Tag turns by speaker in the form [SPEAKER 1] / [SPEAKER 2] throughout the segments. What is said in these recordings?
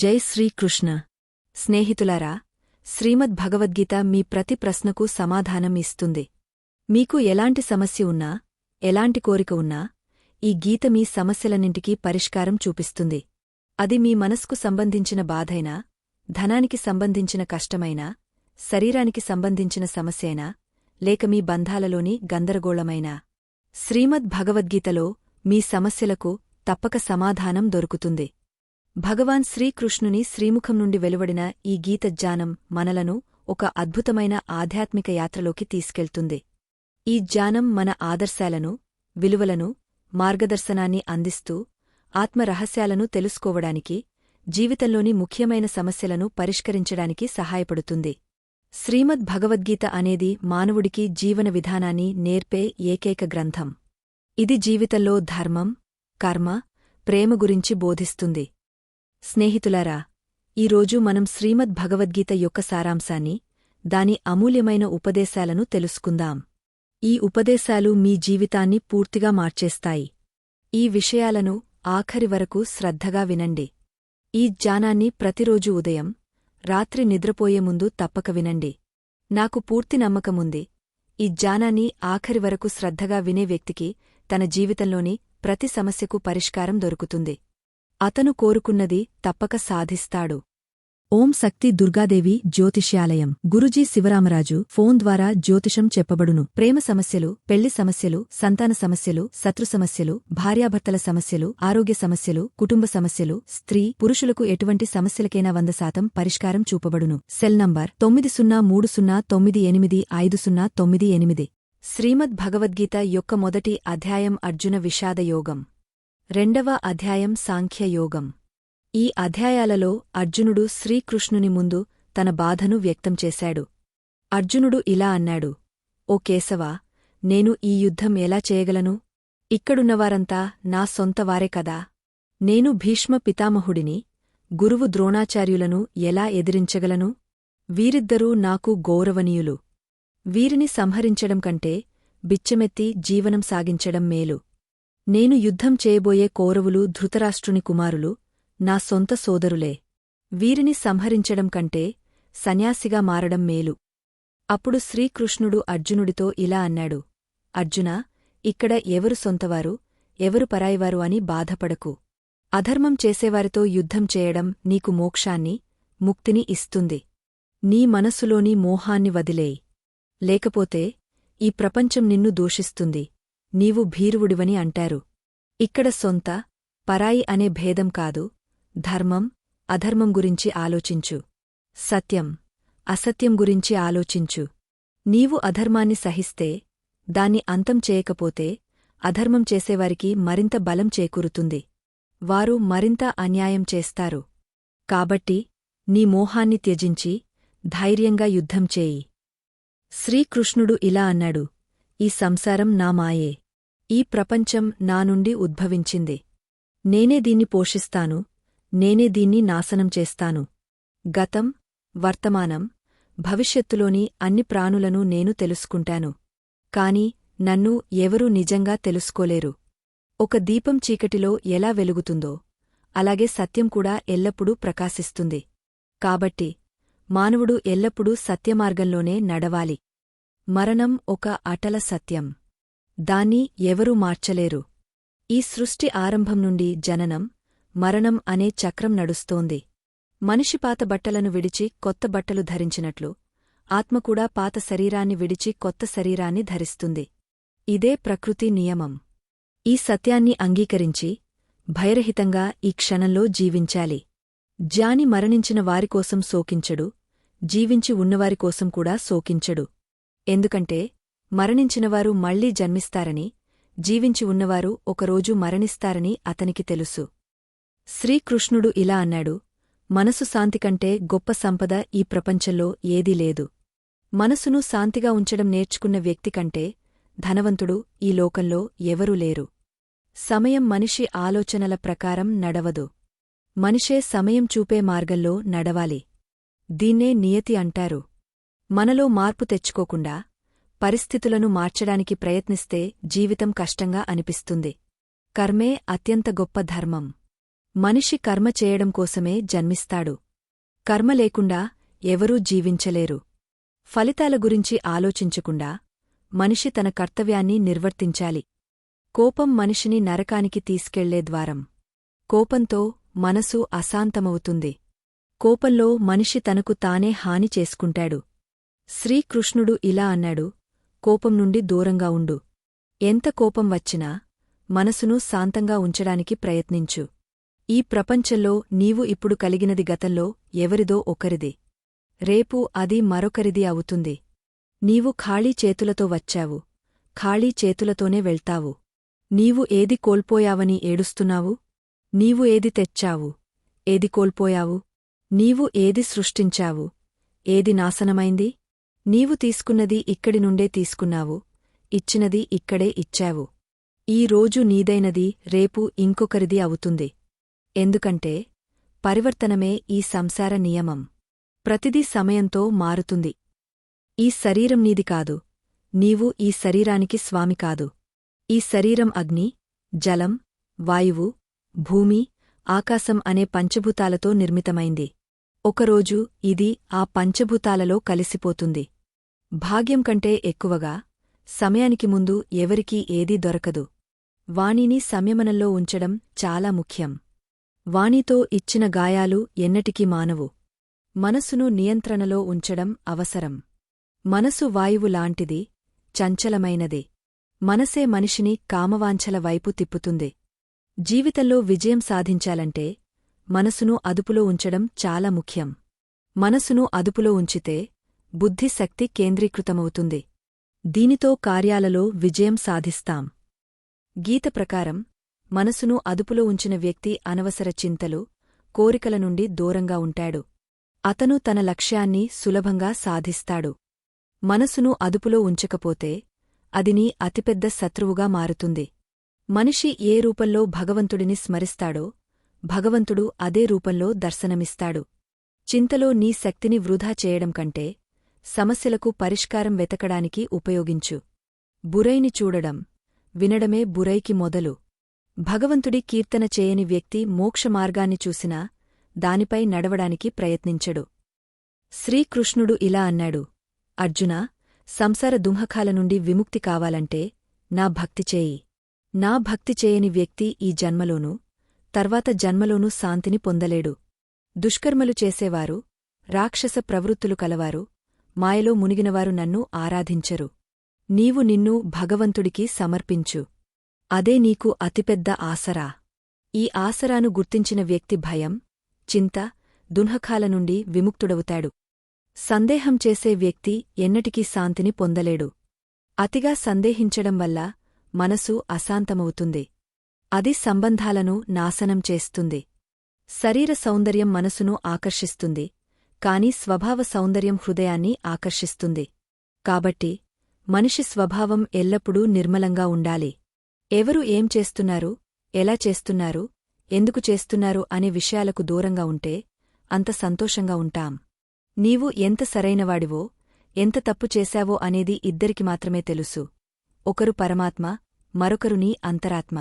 [SPEAKER 1] జై శ్రీకృష్ణ. స్నేహితులారా శ్రీమద్ భగవద్గీత మీ ప్రతి ప్రశ్నకు సమాధానం ఇస్తుంది. మీకు ఎలాంటి సమస్య ఉన్నా ఎలాంటి కోరిక ఉన్నా ఈ గీత మీ సమస్యలన్నింటికీ పరిష్కారం చూపిస్తుంది. అది మీ మనస్కు సంబంధించిన బాధైనా ధనానికి సంబంధించిన కష్టమైనా శరీరానికి సంబంధించిన సమస్యైనా లేక మీ బంధాలలోని గందరగోళమైనా. శ్రీమద్ భగవద్గీతలో మీ సమస్యలకు తప్పక సమాధానం దొరుకుతుంది. భగవాన్ శ్రీకృష్ణుని శ్రీముఖం నుండి వెలువడిన ఈ గీతజ్ఞానం మనలను ఒక అద్భుతమైన ఆధ్యాత్మిక యాత్రలోకి తీసుకెళ్తుంది. ఈ జ్ఞానం మన ఆదర్శాలను విలువలను మార్గదర్శనాన్ని అందిస్తూ ఆత్మరహస్యాలను తెలుసుకోవడానికి జీవితంలోని ముఖ్యమైన సమస్యలను పరిష్కరించడానికి సహాయపడుతుంది. శ్రీమద్ భగవద్గీత అనేది మానవుడికి జీవన విధానాన్ని నేర్పే ఏకైక గ్రంథం. ఇది జీవితంలో ధర్మం కర్మ ప్రేమ గురించి బోధిస్తుంది. స్నేహితులారా ఈరోజు మనం శ్రీమద్ భగవద్గీత యొక్క సారాంశాన్ని దాని అమూల్యమైన ఉపదేశాలను తెలుసుకుందాం. ఈ ఉపదేశాలు మీ జీవితాన్ని పూర్తిగా మార్చేస్తాయి. ఈ విషయాలను ఆఖరి వరకు శ్రద్ధగా వినండి. ఈ జ్ఞానాన్ని ప్రతిరోజు ఉదయం రాత్రి నిద్రపోయే ముందు తప్పక వినండి. నాకు పూర్తి నమ్మకముంది ఈ జ్ఞానాన్ని ఆఖరి వరకు శ్రద్ధగా వినే వ్యక్తికి తన జీవితంలోని ప్రతి సమస్యకు పరిష్కారం దొరుకుతుంది. అతను కోరుకున్నది తప్పక సాధిస్తాడు. ఓం శక్తి దుర్గాదేవి జ్యోతిష్యాలయం. గురుజీ శివరామరాజు ఫోన్ ద్వారా జ్యోతిషం చెప్పబడును. ప్రేమ సమస్యలు పెళ్ళి సమస్యలు సంతాన సమస్యలు శత్రు సమస్యలు భార్యాభర్తల సమస్యలు ఆరోగ్య సమస్యలు కుటుంబ సమస్యలు స్త్రీ పురుషులకు ఎటువంటి సమస్యలకైనా వంద శాతం పరిష్కారం చూపబడును. సెల్ నంబర్ తొమ్మిది సున్నా మూడు సున్నా తొమ్మిది ఎనిమిది ఐదు సున్నా తొమ్మిది ఎనిమిది. శ్రీమద్ భగవద్గీత యొక్క మొదటి అధ్యాయం అర్జున విషాదయోగం. రెండవ అధ్యాయం సాంఖ్యయోగం. ఈ అధ్యాయాలలో అర్జునుడు శ్రీకృష్ణుని ముందు తన బాధను వ్యక్తం చేశాడు. అర్జునుడు ఇలా అన్నాడు ఓ కేశవా నేను ఈ యుద్ధం ఎలా చేయగలను? ఇక్కడున్నవారంతా నా సొంతవారే కదా. నేను భీష్మ పితామహుడిని గురువు ద్రోణాచార్యులను ఎలా ఎదిరించగలను? వీరిద్దరూ నాకు గౌరవనీయులు. వీరిని సంహరించడం కంటే బిచ్చమెత్తి జీవనం సాగించడం మేలు. నేను యుద్ధం చేయబోయే కౌరవులు ధృతరాష్ట్రుని కుమారులు నా సొంత సోదరులే. వీరిని సంహరించడం కంటే సన్యాసిగా మారడం మేలు. అప్పుడు శ్రీకృష్ణుడు అర్జునుడితో ఇలా అన్నాడు అర్జునా ఇక్కడ ఎవరు సొంతవారు ఎవరు పరాయివారు అని బాధపడకు. అధర్మం చేసేవారితో యుద్ధం చేయడం నీకు మోక్షాన్ని ముక్తిని ఇస్తుంది. నీ మనసులోని మోహాన్ని వదిలేయి. లేకపోతే ఈ ప్రపంచం నిన్ను దూషిస్తుంది. నీవు భీరువుడివని అంటారు. ఇక్కడ సొంత పరాయి అనే భేదం కాదు ధర్మం అధర్మం గురించి ఆలోచించు. సత్యం అసత్యం గురించి ఆలోచించు. నీవు అధర్మాన్ని సహిస్తే దాన్ని అంతం చేయకపోతే అధర్మం చేసేవారికి మరింత బలం చేకూరుతుంది. వారు మరింత అన్యాయం చేస్తారు. కాబట్టి నీ మోహాన్ని త్యజించి ధైర్యంగా యుద్ధం చేయి. శ్రీకృష్ణుడు ఇలా అన్నాడు ఈ సంసారం నా మాయే. ఈ ప్రపంచం నా నుండి ఉద్భవించింది. నేనే దీన్ని పోషిస్తాను నేనే దీన్ని నాశనం చేస్తాను. గతం వర్తమానం భవిష్యత్తులోని అన్ని ప్రాణులను నేను తెలుసుకుంటాను. కాని నన్ను ఎవరూ నిజంగా తెలుసుకోలేరు. ఒక దీపం చీకటిలో ఎలా వెలుగుతుందో అలాగే సత్యం కూడా ఎల్లప్పుడూ ప్రకాశిస్తుంది. కాబట్టి మానవుడు ఎల్లప్పుడూ సత్యమార్గంలోనే నడవాలి. మరణం ఒక అటల సత్యం. దాన్ని ఎవరూ మార్చలేరు. ఈ సృష్టి ఆరంభం నుండి జననం మరణం అనే చక్రం నడుస్తోంది. మనిషి పాత బట్టలను విడిచి కొత్త బట్టలు ధరించినట్లు ఆత్మకూడా పాత శరీరాన్ని విడిచి కొత్త శరీరాన్ని ధరిస్తుంది. ఇదే ప్రకృతి నియమం. ఈ సత్యాన్ని అంగీకరించి భయరహితంగా ఈ క్షణంలో జీవించాలి. జాని మరణించిన వారికోసం శోకించడు జీవించి ఉన్నవారికోసం కూడా శోకించడు. ఎందుకంటే మరణించినవారు మళ్ళీ జన్మిస్తారని జీవించి ఉన్నవారు ఒకరోజు మరణిస్తారని అతనికి తెలుసు. శ్రీకృష్ణుడు ఇలా అన్నాడు మనసు శాంతికంటే గొప్ప సంపద ఈ ప్రపంచంలో ఏదీ లేదు. మనసును శాంతిగా ఉంచడం నేర్చుకున్న వ్యక్తి కంటే ధనవంతుడు ఈ లోకంలో ఎవరూ లేరు. సమయం మనిషి ఆలోచనల ప్రకారం నడవదు. మనిషే సమయం చూపే మార్గంలో నడవాలి. దీన్నే నియతి అంటారు. మనలో మార్పు తెచ్చుకోకుండా పరిస్థితులను మార్చడానికి ప్రయత్నిస్తే జీవితం కష్టంగా అనిపిస్తుంది. కర్మే అత్యంత గొప్ప ధర్మం. మనిషి కర్మ చేయడం కోసమే జన్మిస్తాడు. కర్మ లేకుండా ఎవరూ జీవించలేరు. ఫలితాల గురించి ఆలోచించకుండా మనిషి తన కర్తవ్యాన్ని నిర్వర్తించాలి. కోపం మనిషిని నరకానికి తీసుకెళ్ళే ద్వారం. కోపంతో మనసు అశాంతమవుతుంది. కోపంలో మనిషి తనకు తానే హాని చేసుకుంటాడు. శ్రీకృష్ణుడు ఇలా అన్నాడు కోపం నుండి దూరంగా ఉండు. ఎంత కోపం వచ్చినా మనసును శాంతంగా ఉంచడానికి ప్రయత్నించు. ఈ ప్రపంచంలో నీవు ఇప్పుడు కలిగినది గతంలో ఎవరిదో ఒకరిది. రేపు అది మరొకరిది అవుతుంది. నీవు ఖాళీ చేతులతో వచ్చావు. ఖాళీ చేతులతోనే వెళ్తావు. నీవు ఏది కోల్పోయావని ఏడుస్తున్నావు? నీవు ఏది తెచ్చావు? ఏది కోల్పోయావు? నీవు ఏది సృష్టించావు? ఏది నాశనమైంది? నీవు తీసుకున్నది ఇక్కడి నుండే తీసుకున్నావు ఇచ్చినది ఇక్కడే ఇచ్చావు. ఈ రోజు నీదైనది రేపు ఇంకొకరిది అవుతుంది. ఎందుకంటే పరివర్తనమే ఈ సంసార నియమం. ప్రతిదీ సమయంతో మారుతుంది. ఈ శరీరం నీది కాదు నీవు ఈ శరీరానికి స్వామి కాదు. ఈ శరీరం అగ్ని జలం వాయువు భూమి ఆకాశం అనే పంచభూతాలతో నిర్మితమైంది. ఒకరోజు ఇది ఆ పంచభూతాలలో కలిసిపోతుంది. భాగ్యం కంటే ఎక్కువగా సమయానికి ముందు ఎవరికీ ఏదీ దొరకదు. వాణిని సంయమనంలో ఉంచడం చాలా ముఖ్యం. వాణితో ఇచ్చిన గాయాలు ఎన్నటికీ మానవు. మనసును నియంత్రణలో ఉంచడం అవసరం. మనసు వాయువు లాంటిది చంచలమైనది. మనసే మనిషిని కామవాంఛల వైపు తిప్పుతుంది. జీవితంలో విజయం సాధించాలంటే మనసును అదుపులో ఉంచడం చాలా ముఖ్యం. మనసును అదుపులో ఉంచితే బుద్ధిశక్తి కేంద్రీకృతమవుతుంది. దీనితో కార్యాలలో విజయం సాధిస్తాం. గీత ప్రకారం మనసును అదుపులో ఉంచిన వ్యక్తి అనవసర చింతలు కోరికల నుండి దూరంగా ఉంటాడు. అతను తన లక్ష్యాన్ని సులభంగా సాధిస్తాడు. మనసును అదుపులో ఉంచకపోతే అది నీ అతిపెద్ద శత్రువుగా మారుతుంది. మనిషి ఏ రూపంలో భగవంతుడిని స్మరిస్తాడో భగవంతుడు అదే రూపంలో దర్శనమిస్తాడు. చింతలో నీ శక్తిని వృధా చేయడం కంటే సమస్యలకు పరిష్కారం వెతకడానికి ఉపయోగించు. బురైని చూడడం. వినడమే బురైకి మొదలు. భగవంతుడి కీర్తన చేయని వ్యక్తి మోక్షమార్గాన్ని చూసినా దానిపై నడవడానికి ప్రయత్నించడు. శ్రీకృష్ణుడు ఇలా అన్నాడు. అర్జునా సంసార దుంహకాల నుండి విముక్తి కావాలంటే నా భక్తి చేయి. నా భక్తి చేయని వ్యక్తి ఈ జన్మలోనూ తర్వాత జన్మలోనూ శాంతిని పొందలేడు. దుష్కర్మలు చేసేవారు రాక్షస ప్రవృత్తులు కలవారు మాయలో మునిగినవారు నన్ను ఆరాధించరు. నీవు నిన్ను భగవంతుడికి సమర్పించు. అదే నీకు అతిపెద్ద ఆసరా. ఈ ఆసరాను గుర్తించిన వ్యక్తి భయం చింత దున్హకాల నుండి విముక్తుడవుతాడు. సందేహం చేసే వ్యక్తి ఎన్నటికీ శాంతిని పొందలేడు. అతిగా సందేహించడం వల్ల మనసు అశాంతమవుతుంది. అది సంబంధాలను నాశనం చేస్తుంది. శరీర సౌందర్యం మనసును ఆకర్షిస్తుంది. కాని స్వభావ సౌందర్యం హృదయాన్ని ఆకర్షిస్తుంది. కాబట్టి మనిషి స్వభావం ఎల్లప్పుడూ నిర్మలంగా ఉండాలి. ఎవరు ఏం చేస్తున్నారు ఎలా చేస్తున్నారు ఎందుకు చేస్తున్నారు అనే విషయాలకు దూరంగా ఉంటే అంత సంతోషంగా ఉంటాం. నీవు ఎంత సరైనవాడివో ఎంత తప్పు చేశావో అనేది ఇద్దరికి మాత్రమే తెలుసు. ఒకరు పరమాత్మ మరొకరు నీ అంతరాత్మ.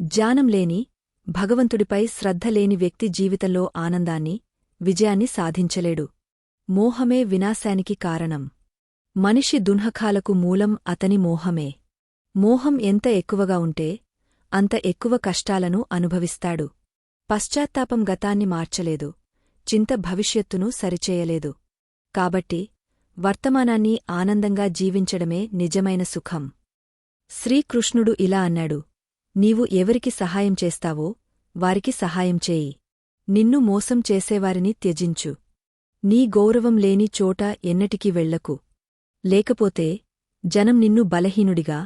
[SPEAKER 1] జ్ఞానం లేని భగవంతుడిపై శ్రద్ధ లేని వ్యక్తి జీవితంలో ఆనందాన్ని విజయాన్ని సాధించలేడు. మోహమే వినాశానికి కారణం. మనిషి దున్హకాలకు మూలం అతని మోహమే. మోహం ఎంత ఎక్కువగా ఉంటే అంత ఎక్కువ కష్టాలను అనుభవిస్తాడు. పశ్చాత్తాపం గతాన్ని మార్చలేదు. చింత భవిష్యత్తును సరిచేయలేదు. కాబట్టి వర్తమానాన్ని ఆనందంగా జీవించడమే నిజమైన సుఖం. శ్రీకృష్ణుడు ఇలా అన్నాడు. నీవు ఎవరికి సహాయం చేస్తావో వారికి సహాయం చేయి. నిన్ను మోసం చేసేవారిని త్యజించు. నీ గౌరవం లేని చోట ఎన్నటికీ వెళ్ళకు లేకపోతే జనం నిన్ను బలహీనుడిగా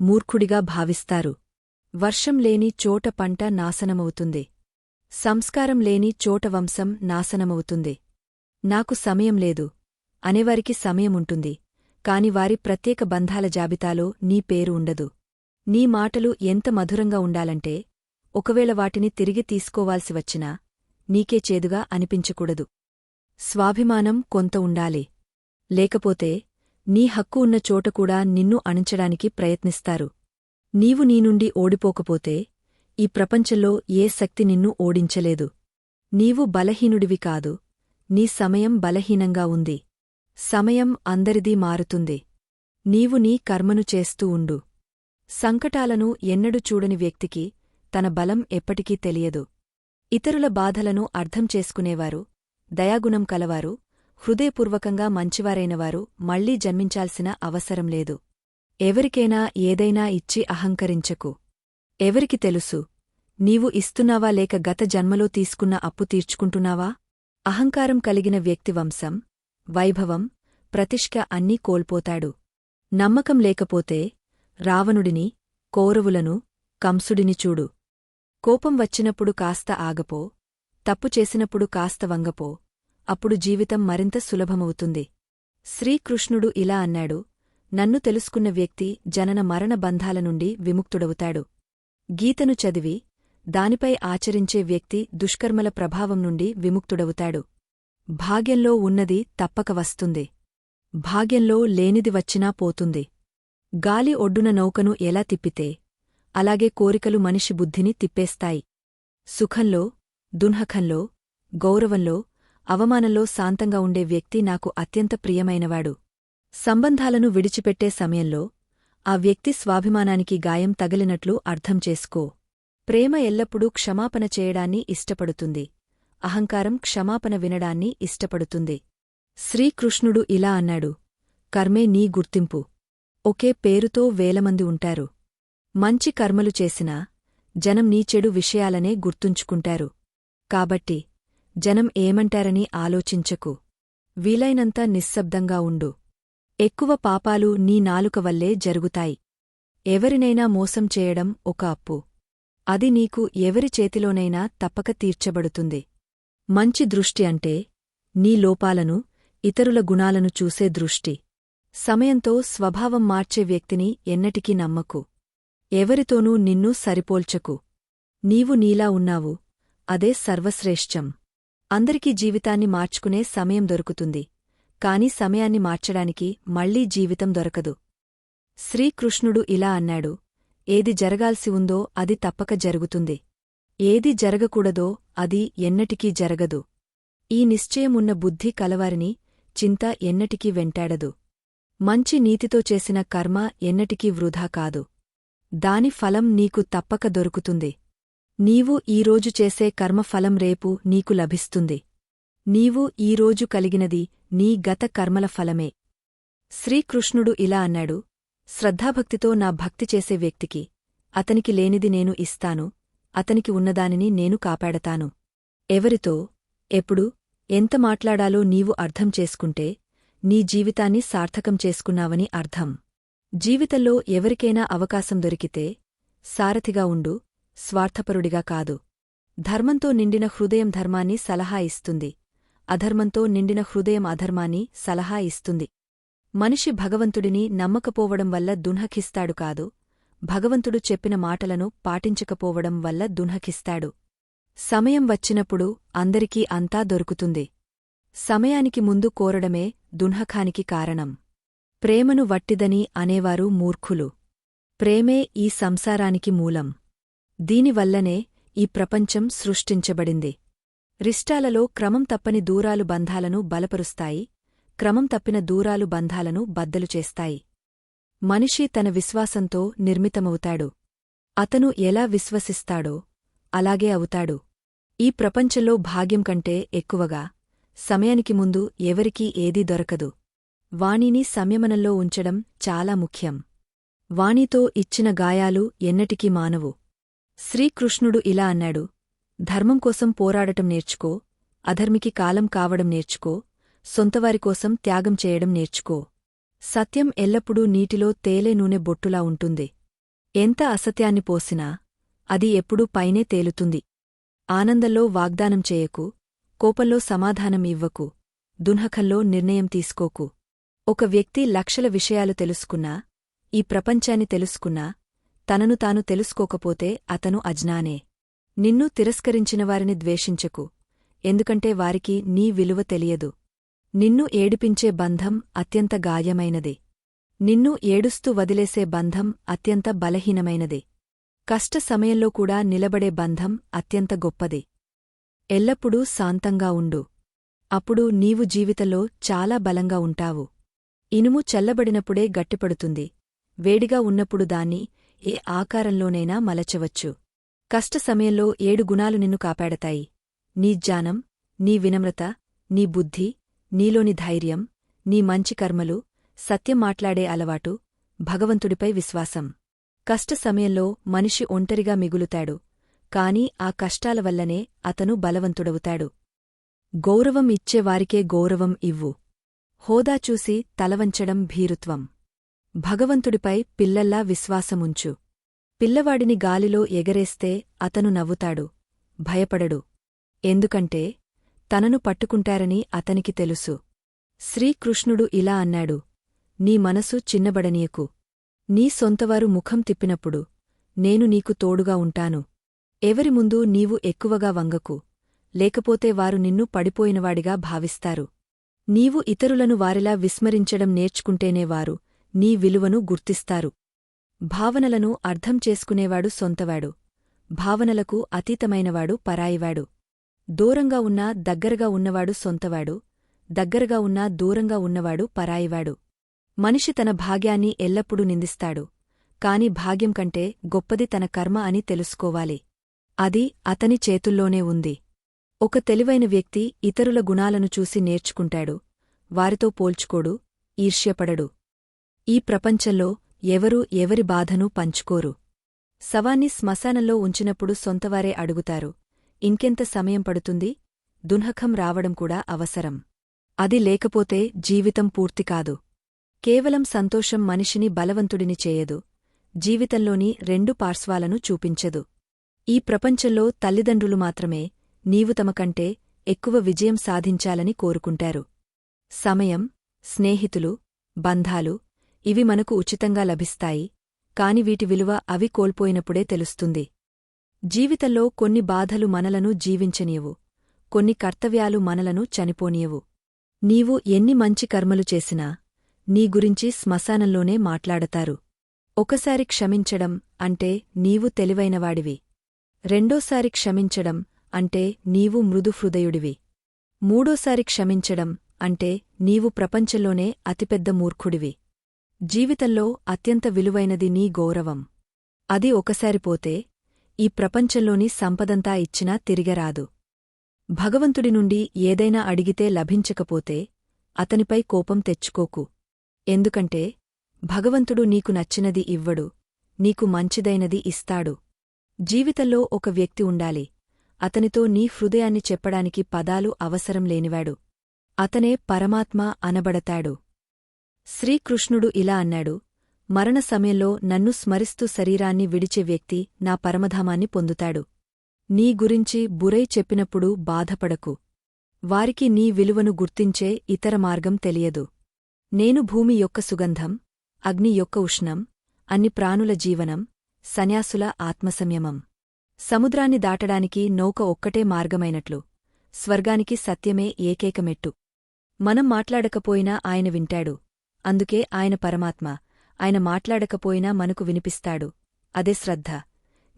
[SPEAKER 1] మూర్ఖుడిగా భావిస్తారు. వర్షం లేని చోట పంట నాశనమవుతుంది. సంస్కారం లేని చోట వంశం నాశనమవుతుంది. నాకు సమయం లేదు. అనేవారికి సమయముంటుంది. కాని వారి ప్రత్యేక బంధాల జాబితాలో నీ పేరు ఉండదు. నీ మాటలు ఎంత మధురంగా ఉండాలంటే ఒకవేళ వాటిని తిరిగి తీసుకోవాల్సి వచ్చినా నీకే చేదుగా అనిపించకూడదు. స్వాభిమానం కొంత ఉండాలి. లేకపోతే నీ హక్కు ఉన్న చోట కూడా నిన్ను అణించడానికి ప్రయత్నిస్తారు. నీవు నీ నుండి ఓడిపోకపోతే ఈ ప్రపంచంలో ఏ శక్తి నిన్ను ఓడించలేదు. నీవు బలహీనుడివి కాదు. నీ సమయం బలహీనంగా ఉంది. సమయం అందరిదీ మారుతుంది. నీవు నీ కర్మను చేస్తూ ఉండు. సంకటాలను ఎన్నడూ చూడని వ్యక్తికి తన బలం ఎప్పటికీ తెలియదు. ఇతరుల బాధలను అర్థం చేసుకునేవారు దయాగుణం కలవారు హృదయపూర్వకంగా మంచివారైనవారు మళ్ళీ జన్మించాల్సిన అవసరం లేదు. ఎవరికైనా ఏదైనా ఇచ్చి అహంకరించకు. ఎవరికి తెలుసు? నీవు ఇస్తున్నావా లేక గత జన్మలో తీసుకున్న అప్పు తీర్చుకుంటున్నావా? అహంకారం కలిగిన వ్యక్తి వంశం వైభవం ప్రతిష్క అన్నీ కోల్పోతాడు. నమ్మకం లేకపోతే రావణుడిని కౌరవులను కంసుడిని చూడు. కోపం వచ్చినప్పుడు కాస్త ఆగపో తప్పు చేసినప్పుడు కాస్త వంగపో అప్పుడు జీవితం మరింత సులభమవుతుంది. శ్రీకృష్ణుడు ఇలా అన్నాడు నన్ను తెలుసుకున్న వ్యక్తి జనన మరణ బంధాల నుండి విముక్తుడవుతాడు. గీతను చదివి దానిపై ఆచరించే వ్యక్తి దుష్కర్మల ప్రభావం నుండి విముక్తుడవుతాడు. భాగ్యంలో ఉన్నది తప్పక వస్తుంది. భాగ్యంలో లేనిది వచ్చినా పోతుంది. గాలి ఒడ్డున నౌకను ఎలా తిప్పితే అలాగే కోరికలు మనిషి బుద్ధిని తిప్పేస్తాయి. సుఖంలో దున్హఖంలో గౌరవంలో అవమానంలో శాంతంగా ఉండే వ్యక్తి నాకు అత్యంత ప్రియమైనవాడు. సంబంధాలను విడిచిపెట్టే సమయంలో ఆ వ్యక్తి స్వాభిమానానికి గాయం తగిలినట్లు అర్థం చేసుకో. ప్రేమ ఎల్లప్పుడూ క్షమాపణ చేయడాన్ని ఇష్టపడుతుంది. అహంకారం క్షమాపణ వినడాన్ని ఇష్టపడుతుంది. శ్రీకృష్ణుడు ఇలా అన్నాడు కర్మే నీ గుర్తింపు. ఒకే పేరుతో వేలమంది ఉంటారు. మంచి కర్మలు చేసినా జనం నీ చెడు విషయాలనే గుర్తుంచుకుంటారు. కాబట్టి జనం ఏమంటారని ఆలోచించకు. వీలైనంత నిశ్శబ్దంగా ఉండు. ఎక్కువ పాపాలు నీ నాలుక వల్లే జరుగుతాయి. ఎవరినైనా మోసం చేయడం ఒక అప్పు. అది నీకు ఎవరి చేతిలోనైనా తప్పక తీర్చబడుతుంది. మంచి దృష్టి అంటే నీ లోపాలను ఇతరుల గుణాలను చూసే దృష్టి. సమయంతో స్వభావం మార్చే వ్యక్తిని ఎన్నటికీ నమ్మకు. ఎవరితోనూ నిన్ను సరిపోల్చకు. నీవు నీలా ఉన్నావు. అదే సర్వశ్రేష్టం. అందరికీ జీవితాన్ని మార్చుకునే సమయం దొరుకుతుంది. కాని సమయాన్ని మార్చడానికి మళ్ళీ జీవితం దొరకదు. శ్రీకృష్ణుడు ఇలా అన్నాడు. ఏది జరగాల్సి ఉందో అది తప్పక జరుగుతుంది. ఏది జరగకూడదో అది ఎన్నటికీ జరగదు. ఈ నిశ్చయమున్న బుద్ధి కలవారిని చింత ఎన్నటికీ వెంటాడదు. మంచి నీతితో చేసిన కర్మ ఎన్నటికీ వృధా కాదు. దాని ఫలం నీకు తప్పక దొరుకుతుంది. నీవు ఈరోజు చేసే కర్మఫలం రేపు నీకు లభిస్తుంది. నీవు ఈరోజు కలిగినది నీ గత కర్మల ఫలమే. శ్రీకృష్ణుడు ఇలా అన్నాడు శ్రద్ధాభక్తితో నా భక్తి చేసే వ్యక్తికి అతనికి లేనిది నేను ఇస్తాను అతనికి ఉన్నదానిని నేను కాపాడతాను. ఎవరితో ఎప్పుడు ఎంత మాట్లాడాలో నీవు అర్థం చేసుకుంటే నీ జీవితాన్ని సార్థకం చేసుకున్నావని అర్థం. జీవితంలో ఎవరికైనా అవకాశం దొరికితే సారథిగా ఉండు స్వార్థపరుడిగా కాదు. ధర్మంతో నిండిన హృదయం ధర్మాన్ని సలహా ఇస్తుంది. అధర్మంతో నిండిన హృదయం అధర్మాన్ని సలహా ఇస్తుంది. మనిషి భగవంతుడిని నమ్మకపోవడం వల్ల దున్హకిస్తాడు కాదు. భగవంతుడు చెప్పిన మాటలను పాటించకపోవడం వల్ల దున్హకిస్తాడు. సమయం వచ్చినప్పుడు అందరికీ అంతా దొరుకుతుంది. సమయానికి ముందు కోరడమే దున్హఖానికి కారణం. ప్రేమను వట్టిదని అనేవారు మూర్ఖులు. ప్రేమే ఈ సంసారానికి మూలం. దీనివల్లనే ఈ ప్రపంచం సృష్టించబడింది. రిష్టాలలో క్రమం తప్పని దూరాలు బంధాలను బలపరుస్తాయి క్రమం తప్పిన దూరాలు బంధాలను బద్దలు చేస్తాయి. మనిషి తన విశ్వాసంతో నిర్మితమవుతాడు. అతను ఎలా విశ్వసిస్తాడో అలాగే అవుతాడు. ఈ ప్రపంచంలో భాగ్యం కంటే ఎక్కువగా సమయానికి ముందు ఎవరికీ ఏదీ దొరకదు. వాణిని సంయమనంలో ఉంచడం చాలా ముఖ్యం. వాణితో ఇచ్చిన గాయాలు ఎన్నటికీ మానవు. శ్రీకృష్ణుడు ఇలా అన్నాడు ధర్మం కోసం పోరాడటం నేర్చుకో అధర్మికి కాలం కావడం నేర్చుకో సొంతవారికోసం త్యాగం చేయడం నేర్చుకో. సత్యం ఎల్లప్పుడూ నీటిలో తేలే నూనె బొట్టులా ఉంటుంది. ఎంత అసత్యాన్ని పోసినా అది ఎప్పుడూ పైనే తేలుతుంది. ఆనందంలో వాగ్దానం చేయకు కోపంలో సమాధానం ఇవ్వకు దున్హకంలో నిర్ణయం తీసుకోకు. ఒక వ్యక్తి లక్షల విషయాలు తెలుసుకున్నా ఈ ప్రపంచాన్ని తెలుసుకున్నా తనను తాను తెలుసుకోకపోతే అతను అజ్ఞానే. నిన్ను తిరస్కరించినవారిని ద్వేషించకు ఎందుకంటే వారికి నీ విలువ తెలియదు. నిన్ను ఏడిపించే బంధం అత్యంత గాయమైనది. నిన్ను ఏడుస్తూ వదిలేసే బంధం అత్యంత బలహీనమైనది. కష్ట సమయంలో కూడా నిలబడే బంధం అత్యంత గొప్పది. ఎల్లప్పుడూ శాంతంగా ఉండు. అప్పుడు నీవు జీవితంలో చాలా బలంగా ఉంటావు. ఇనుము చల్లబడినప్పుడే గట్టిపడుతుంది. వేడిగా ఉన్నప్పుడు దాన్ని ఏ ఆకారంలోనైనా మలచవచ్చు. కష్ట సమయంలో ఏడు గుణాలు నిన్ను కాపాడతాయి. నీ జ్ఞానం నీ వినమ్రత నీ బుద్ధి నీలోని ధైర్యం నీ మంచి కర్మలు సత్యం మాట్లాడే అలవాటు భగవంతుడిపై విశ్వాసం. కష్ట సమయంలో మనిషి ఒంటరిగా మిగులుతాడు కాని ఆ కష్టాల వల్లనే అతను బలవంతుడవుతాడు. గౌరవం ఇచ్చేవారికే గౌరవం ఇవ్వు. హోదా చూసి తలవంచడం భీరుత్వం. భగవంతుడిపై పిల్లల్లా విశ్వాసముంచు. పిల్లవాడిని గాలిలో ఎగరేస్తే అతను నవ్వుతాడు భయపడడు. ఎందుకంటే తనను పట్టుకుంటారని అతనికి తెలుసు. శ్రీకృష్ణుడు ఇలా అన్నాడు నీ మనసు చిన్నబడనీయకు. నీ సొంతవారు ముఖం తిప్పినప్పుడు నేను నీకు తోడుగా ఉంటాను. ఎవరి ముందు నీవు ఎక్కువగా వంగకు. లేకపోతే వారు నిన్ను పడిపోయినవాడిగా భావిస్తారు. నీవు ఇతరులను వారిలా విస్మరించడం నేర్చుకుంటేనే వారు నీ విలువను గుర్తిస్తారు. భావనలను అర్థం చేసుకునేవాడు సొంతవాడు. భావనలకు అతీతమైనవాడు పరాయివాడు. దూరంగా ఉన్నా దగ్గరగా ఉన్నవాడు సొంతవాడు. దగ్గరగా ఉన్నా దూరంగా ఉన్నవాడు పరాయివాడు. మనిషి తన భాగ్యాన్ని ఎల్లప్పుడూ నిందిస్తాడు. కాని భాగ్యం కంటే గొప్పది తన కర్మ అని తెలుసుకోవాలి. అది అతని చేతుల్లోనే ఉంది. ఒక తెలివైన వ్యక్తి ఇతరుల గుణాలను చూసి నేర్చుకుంటాడు. వారితో పోల్చుకోడు ఈర్ష్యపడడు. ఈ ప్రపంచంలో ఎవరూ ఎవరి బాధను పంచుకోరు. శవాన్ని శ్మశానంలో ఉంచినప్పుడు సొంతవారే అడుగుతారు. ఇంకెంత సమయం పడుతుంది? దున్హకం రావడం కూడా అవసరం. అది లేకపోతే జీవితం పూర్తి కాదు. కేవలం సంతోషం మనిషిని బలవంతుడిని చేయదు. జీవితంలోని రెండు పార్శ్వాలను చూపించదు. ఈ ప్రపంచంలో తల్లిదండ్రులు మాత్రమే నీవు తమకంటే ఎక్కువ విజయం సాధించాలని కోరుకుంటారు. సమయం స్నేహితులు బంధాలు ఇవి మనకు ఉచితంగా లభిస్తాయి కాని వీటి విలువ అవి కోల్పోయినప్పుడే తెలుస్తుంది. జీవితంలో కొన్ని బాధలు మనలను జీవించనీయవు కొన్ని కర్తవ్యాలు మనలను చనిపోనీయవు. నీవు ఎన్ని మంచి కర్మలు చేసినా నీ గురించి శ్మశానంలోనే మాట్లాడతారు. ఒకసారి క్షమించడం అంటే నీవు తెలివైనవాడివి. రెండోసారి క్షమించడం అంటే నీవు మృదుహృదయుడివి మూడోసారి క్షమించడం అంటే నీవు ప్రపంచంలోనే అతిపెద్ద మూర్ఖుడివి. జీవితంలో అత్యంత విలువైనది నీ గౌరవం. అది ఒకసారి పోతే ఈ ప్రపంచంలోని సంపదంతా ఇచ్చినా తిరిగరాదు. భగవంతుడి నుండి ఏదైనా అడిగితే లభించకపోతే అతనిపై కోపం తెచ్చుకోకు. ఎందుకంటే భగవంతుడు నీకు నచ్చినది ఇవ్వడు నీకు మంచిదైనది ఇస్తాడు. జీవితంలో ఒక వ్యక్తి ఉండాలి. అతనితో నీ హృదయాన్ని చెప్పడానికి పదాలు అవసరం లేనివాడు. అతనే పరమాత్మ అనబడతాడు. శ్రీకృష్ణుడు ఇలా అన్నాడు మరణ సమయంలో నన్ను స్మరిస్తూ శరీరాన్ని విడిచే వ్యక్తి నా పరమధామాన్ని పొందుతాడు. నీ గురించి బురై చెప్పినప్పుడు బాధపడకు. వారికి నీ విలువను గుర్తించే ఇతర మార్గం తెలియదు. నేను భూమి యొక్క సుగంధం అగ్ని యొక్క ఉష్ణం అన్ని ప్రాణుల జీవనం సన్యాసుల ఆత్మసంయమం. సముద్రాన్ని దాటడానికి నౌక ఒక్కటే మార్గమైనట్లు. స్వర్గానికి సత్యమే ఏకైకమెట్టు మనం మాట్లాడకపోయినా ఆయన వింటాడు. అందుకే ఆయన పరమాత్మ. ఆయన మాట్లాడకపోయినా మనకు వినిపిస్తాడు. అదే శ్రద్ధ.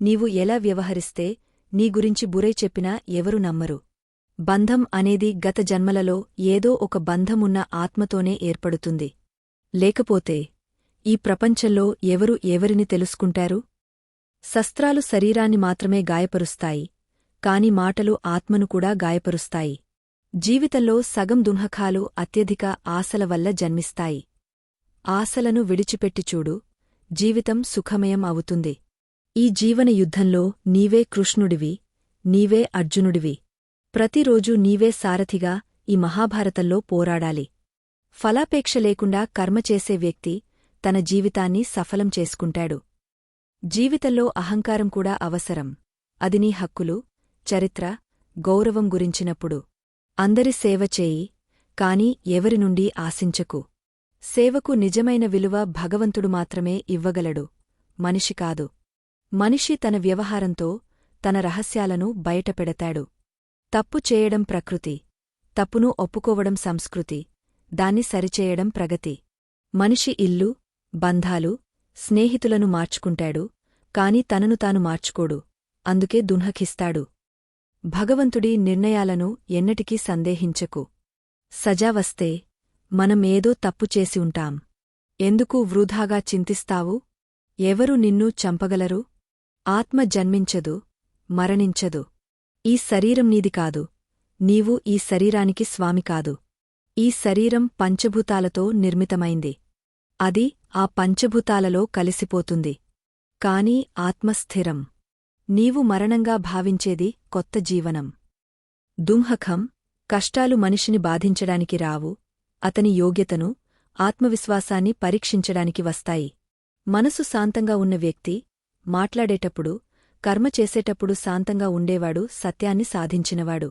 [SPEAKER 1] నీవు ఎలా వ్యవహరిస్తే నీ గురించి బురై చెప్పినా ఎవరు నమ్మరు. బంధం అనేది గత జన్మలలో ఏదో ఒక బంధమున్న ఆత్మతోనే ఏర్పడుతుంది. లేకపోతే ఈ ప్రపంచంలో ఎవరు ఎవరిని తెలుసుకుంటారు? శస్త్రాలు శరీరాన్ని మాత్రమే గాయపరుస్తాయి కాని మాటలు ఆత్మను కూడా గాయపరుస్తాయి. జీవితంలో సగం దుంహకాలు అత్యధిక ఆశల వల్ల జన్మిస్తాయి. ఆశలను విడిచిపెట్టి చూడు జీవితం సుఖమయం అవుతుంది. ఈ జీవన యుద్ధంలో నీవే కృష్ణుడివి నీవే అర్జునుడివి. ప్రతిరోజూ నీవే సారథిగా ఈ మహాభారతంలో పోరాడాలి. ఫలాపేక్ష లేకుండా కర్మ చేసే వ్యక్తి తన జీవితాన్ని సఫలం చేసుకుంటాడు. జీవితంలో అహంకారం కూడా అవసరం. అది నీ హక్కులు చరిత్ర గౌరవం గురించినప్పుడు. అందరి సేవ చేయి కాని ఎవరి నుండి ఆశించకు. సేవకు నిజమైన విలువ భగవంతుడు మాత్రమే ఇవ్వగలడు. మనిషి కాదు. మనిషి తన వ్యవహారంతో తన రహస్యాలను బయటపెడతాడు. తప్పు చేయడం ప్రకృతి. తప్పును ఒప్పుకోవడం సంస్కృతి. దాన్ని సరిచేయడం ప్రగతి. మనిషి ఇల్లు బంధాలు స్నేహితులను మార్చుకుంటాడు కాని తనను తాను మార్చుకోడు అందుకే దున్హకిస్తాడు. భగవంతుడి నిర్ణయాలను ఎన్నటికీ సందేహించకు. సజావస్తే మనమేదో ఏదో తప్పు చేసి ఉంటాం. ఎందుకు వృధాగా చింతిస్తావు? ఎవరు నిన్ను చంపగలరు? ఆత్మ జన్మించదు మరణించదు. ఈ శరీరం నీది కాదు నీవు ఈ శరీరానికి స్వామి కాదు. ఈ శరీరం పంచభూతాలతో నిర్మితమైంది. అది ఆ పంచభూతాలలో కలిసిపోతుంది. కాని ఆత్మస్థిరం నీవు మరణంగా భావించేది కొత్త జీవనం. దుంహఖం కష్టాలు మనిషిని బాధించడానికి రావు అతని యోగ్యతను ఆత్మవిశ్వాసాన్ని పరీక్షించడానికి వస్తాయి. మనసు శాంతంగా ఉన్న వ్యక్తి మాట్లాడేటప్పుడు కర్మ చేసేటప్పుడు శాంతంగా ఉండేవాడు సత్యాన్ని సాధించినవాడు.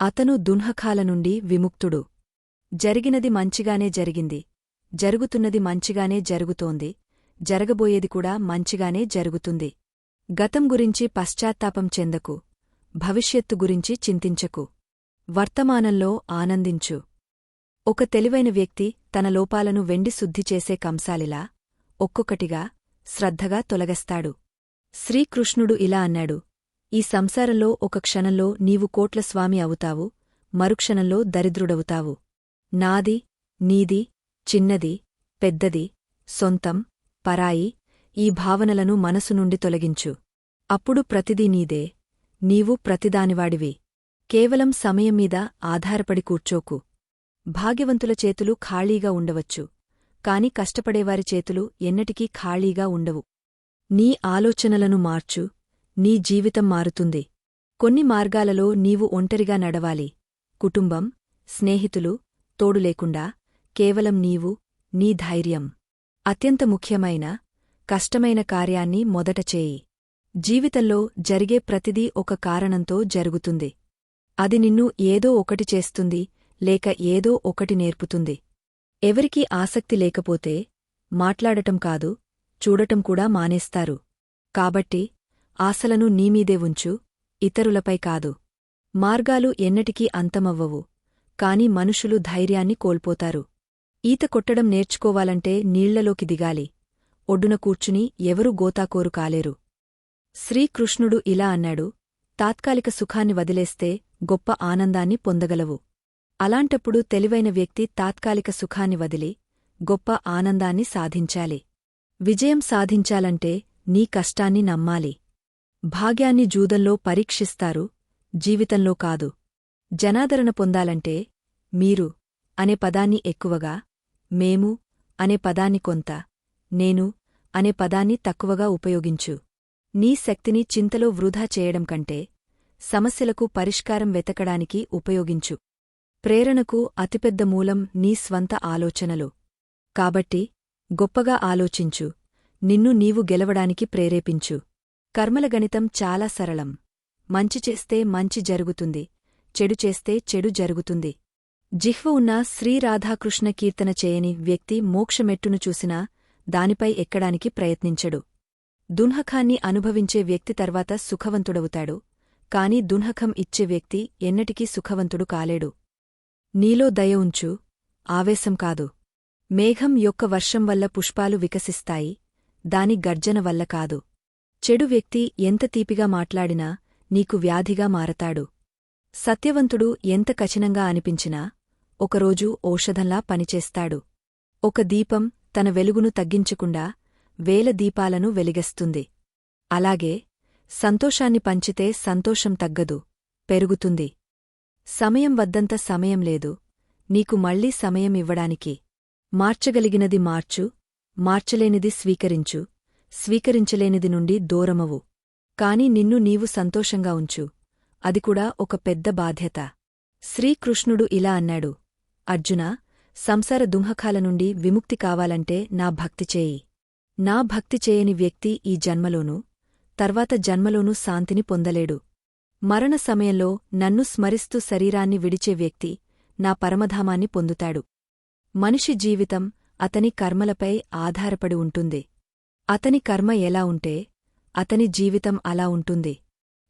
[SPEAKER 1] అతను దున్హఖాల నుండి విముక్తుడు. జరిగినది మంచిగానే జరిగింది. జరుగుతున్నది మంచిగానే జరుగుతోంది. జరగబోయేది కూడా మంచిగానే జరుగుతుంది. గతం గురించి పశ్చాత్తాపం చెందకు. భవిష్యత్తు గురించి చింతించకు. వర్తమానంలో ఆనందించు. ఒక తెలివైన వ్యక్తి తన లోపాలను వెండి శుద్ధి చేసే కంసాలిలా ఒక్కొక్కటిగా శ్రద్ధగా తొలగస్తాడు. శ్రీకృష్ణుడు ఇలా అన్నాడు ఈ సంసారంలో ఒక క్షణంలో నీవు కోట్ల స్వామి అవుతావు మరుక్షణంలో దరిద్రుడవుతావు. నాది నీది చిన్నది పెద్దది సొంతం పరాయి ఈ భావనలను మనసు నుండి తొలగించు. అప్పుడు ప్రతిదీ నీదే నీవు ప్రతిదానివాడివి. కేవలం సమయం మీద ఆధారపడి కూర్చోకు. భాగ్యవంతుల చేతులు ఖాళీగా ఉండవచ్చు కాని కష్టపడేవారి చేతులు ఎన్నటికీ ఖాళీగా ఉండవు. నీ ఆలోచనలను మార్చు నీ జీవితం మారుతుంది. కొన్ని మార్గాలలో నీవు ఒంటరిగా నడవాలి. కుటుంబం స్నేహితులు తోడు లేకుండా కేవలం నీవు నీ ధైర్యం. అత్యంత ముఖ్యమైన కష్టమైన కార్యాన్ని మొదట చేయి. జీవితంలో జరిగే ప్రతిదీ ఒక కారణంతో జరుగుతుంది. అది నిన్ను ఏదో ఒకటి చేస్తుంది లేక ఏదో ఒకటి నేర్పుతుంది. ఎవరికీ ఆసక్తి లేకపోతే మాట్లాడటం కాదు చూడటం కూడా మానేస్తారు. కాబట్టి ఆశలను నీమీదే ఉంచు ఇతరులపై కాదు. మార్గాలు ఎన్నటికీ అంతమవ్వవు కాని మనుషులు ధైర్యాన్ని కోల్పోతారు. ఈత కొట్టడం నేర్చుకోవాలంటే నీళ్ళలోకి దిగాలి. ఒడ్డున కూర్చుని ఎవరూ గోతాకోరు కాలేరు. శ్రీకృష్ణుడు ఇలా అన్నాడు తాత్కాలిక సుఖాన్ని వదిలేస్తే గొప్ప ఆనందాన్ని పొందగలవు. అలాంటప్పుడు తెలివైన వ్యక్తి తాత్కాలిక సుఖాన్ని వదిలి గొప్ప ఆనందాన్ని సాధించాలి. విజయం సాధించాలంటే నీ కష్టాన్ని నమ్మాలి. భాగ్యాన్ని జూదంలో పరీక్షిస్తారు జీవితంలో కాదు. జనాదరణ పొందాలంటే మీరు అనే పదాన్ని ఎక్కువగా మేము అనే పదాన్ని కొంత నేను అనే పదాన్ని తక్కువగా ఉపయోగించు. నీ శక్తిని చింతలో వృధా చేయడం కంటే సమస్యలకు పరిష్కారం వెతకడానికి ఉపయోగించు. ప్రేరణకు అతిపెద్ద మూలం నీ స్వంత ఆలోచనలు. కాబట్టి గొప్పగా ఆలోచించు నిన్ను నీవు గెలవడానికి ప్రేరేపించు. కర్మల గణితం చాలా సరళం. మంచి చేస్తే మంచి జరుగుతుంది చెడు చేస్తే చెడు జరుగుతుంది. జిహ్వ ఉన్న శ్రీరాధాకృష్ణ కీర్తన చేయని వ్యక్తి మోక్షమెట్టును చూసినా దానిపై ఎక్కడానికి ప్రయత్నించడు. దున్హఖాన్ని అనుభవించే వ్యక్తి తర్వాత సుఖవంతుడవుతాడు. కాని దున్హఖం ఇచ్చే వ్యక్తి ఎన్నటికీ సుఖవంతుడు కాలేడు. నీలో దయ ఉంచు ఆవేశం కాదు. మేఘం యొక్క వర్షం వల్ల పుష్పాలు వికసిస్తాయి దాని గర్జన వల్ల కాదు. చెడు వ్యక్తి ఎంత తీపిగా మాట్లాడినా నీకు వ్యాధిగా మారతాడు. సత్యవంతుడు ఎంత కఠినంగా అనిపించినా ఒకరోజు ఔషధంలా పనిచేస్తాడు. ఒక దీపం తన వెలుగును తగ్గించకుండా వేల దీపాలను వెలిగస్తుంది. అలాగే సంతోషాన్ని పంచితే సంతోషం తగ్గదు పెరుగుతుంది. సమయం వద్దంత సమయం లేదు నీకు మళ్ళీ సమయం ఇవ్వడానికి. మార్చగలిగినది మార్చు మార్చలేనిది స్వీకరించు స్వీకరించలేనిది నుండి దూరమవు. కాని నిన్ను నీవు సంతోషంగా ఉంచు అది కూడా ఒక పెద్ద బాధ్యత. శ్రీకృష్ణుడు ఇలా అన్నాడు అర్జునా సంసార దుంహకాల నుండి విముక్తి కావాలంటే నా భక్తి చేయి. నా భక్తి చేయని వ్యక్తి ఈ జన్మలోనూ తర్వాత జన్మలోనూ శాంతిని పొందలేడు. మరణ సమయంలో నన్ను స్మరిస్తూ శరీరాన్ని విడిచే వ్యక్తి నా పరమధామాన్ని పొందుతాడు. మనిషి జీవితం అతని కర్మలపై ఆధారపడి ఉంటుంది. అతని కర్మ ఎలా ఉంటే అతని జీవితం అలా ఉంటుంది.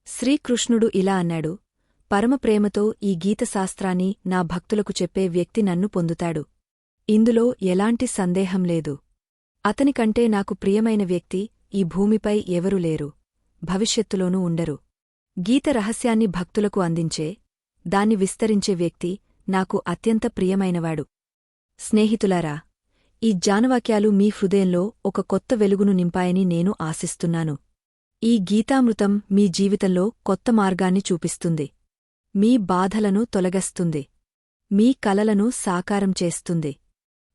[SPEAKER 1] శ్రీకృష్ణుడు ఇలా అన్నాడు పరమప్రేమతో ఈ గీతశాస్త్రాన్ని నా భక్తులకు చెప్పే వ్యక్తి నన్ను పొందుతాడు. ఇందులో ఎలాంటి సందేహం లేదు. అతనికంటే నాకు ప్రియమైన వ్యక్తి ఈ భూమిపై ఎవరు లేరు. భవిష్యత్తులోనూ ఉండరు. గీత రహస్యాన్ని భక్తులకు అందించే దాన్ని విస్తరించే వ్యక్తి నాకు అత్యంత ప్రియమైనవాడు. స్నేహితులారా ఈ జానవాక్యాలు మీ హృదయంలో ఒక కొత్త వెలుగును నింపాయని నేను ఆశిస్తున్నాను. ఈ గీతామృతం మీ జీవితంలో కొత్త మార్గాన్ని చూపిస్తుంది. మీ బాధలను తొలగస్తుంది. మీ కలలను సాకారం చేస్తుంది.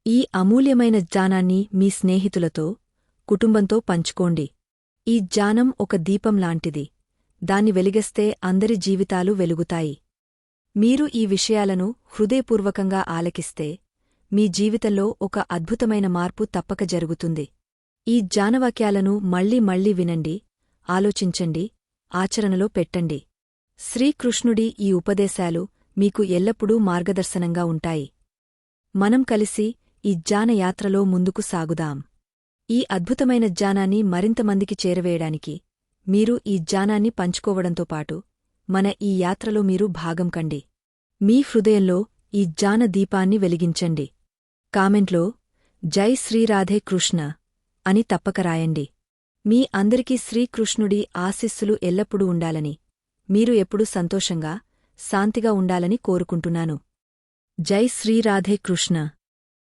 [SPEAKER 1] ఈ అమూల్యమైన జ్ఞానాన్ని మీ స్నేహితులతో కుటుంబంతో పంచుకోండి. ఈ జ్ఞానం ఒక దీపం లాంటిది. దాన్ని వెలిగస్తే అందరి జీవితాలు వెలుగుతాయి. మీరు ఈ విషయాలను హృదయపూర్వకంగా ఆలకిస్తే మీ జీవితంలో ఒక అద్భుతమైన మార్పు తప్పక జరుగుతుంది. ఈ జానవాక్యాలను మళ్ళీ మళ్ళీ వినండి ఆలోచించండి ఆచరణలో పెట్టండి. శ్రీకృష్ణుడి ఈ ఉపదేశాలు మీకు ఎల్లప్పుడూ మార్గదర్శనంగా ఉంటాయి. మనం కలిసి ఈ జ్ఞానయాత్రలో ముందుకు సాగుదాం. ఈ అద్భుతమైన జ్ఞానాన్ని మరింతమందికి చేరవేయడానికి మీరు ఈ జ్ఞానాన్ని పంచుకోవడంతో పాటు మన ఈ యాత్రలో మీరు భాగం కండి. మీ హృదయంలో ఈ జ్ఞాన దీపాన్ని వెలిగించండి. కామెంట్లో జై శ్రీరాధే కృష్ణ అని తప్పక రాయండి. మీ అందరికీ శ్రీకృష్ణుడి ఆశీస్సులు ఎల్లప్పుడూ ఉండాలని మీరు ఎప్పుడూ సంతోషంగా శాంతిగా ఉండాలని కోరుకుంటున్నాను. జై శ్రీరాధే కృష్ణ.